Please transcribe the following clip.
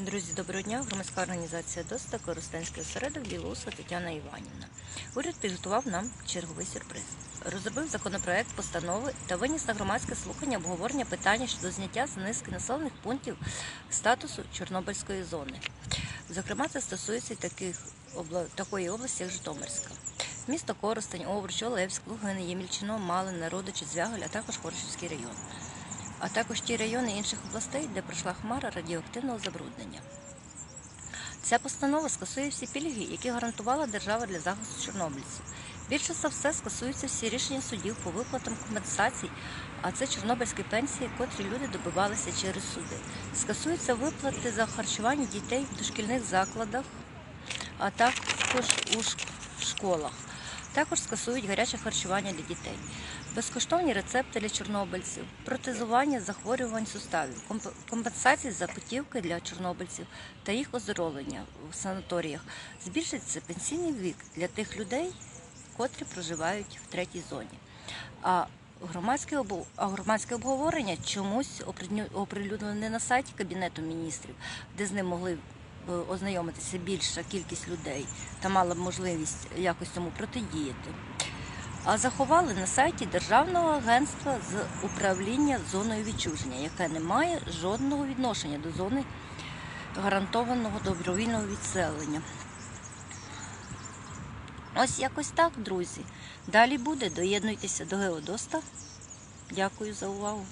Друзі, доброго дня. Громадська організація ДОСТА, Коростенський осередок Білоуса Тетяна Іванівна. Уряд підготував нам черговий сюрприз. Розробив законопроект постанови та виніс на громадське слухання обговорення питання щодо зняття з низки населених пунктів статусу Чорнобильської зони. Зокрема, це стосується таких такої області, як Житомирська. Місто Коростень, Овруч, Олевськ, Лугини, Ємільчино, Малин, Родичі, Звягель, а також Хоршівський район а також ті райони інших областей, де пройшла хмара радіоактивного забруднення. Ця постанова скасує всі пільги, які гарантувала держава для захисту чорнобильців. Більше за все скасуються всі рішення судів по виплатам компенсацій, а це чорнобильські пенсії, котрі люди добивалися через суди. Скасуються виплати за харчування дітей в дошкільних закладах, а також у школах. Також скасують гаряче харчування для дітей, безкоштовні рецепти для чорнобильців, протезування захворювань суставів, компенсації за путівки для чорнобильців та їх оздоровлення в санаторіях. Збільшиться пенсійний вік для тих людей, котрі проживають в третій зоні. А громадське обу- а громадське обговорення чомусь оприлю- оприлюднено не на сайті Кабінету міністрів, де з ним могли ознайомитися більша кількість людей та мала б можливість якось цьому протидіяти. А заховали на сайті Державного агентства з управління зоною відчуження, яке не має жодного відношення до зони гарантованого добровільного відселення. Ось якось так, друзі. Далі буде. Доєднуйтеся до Геодоста. Дякую за увагу.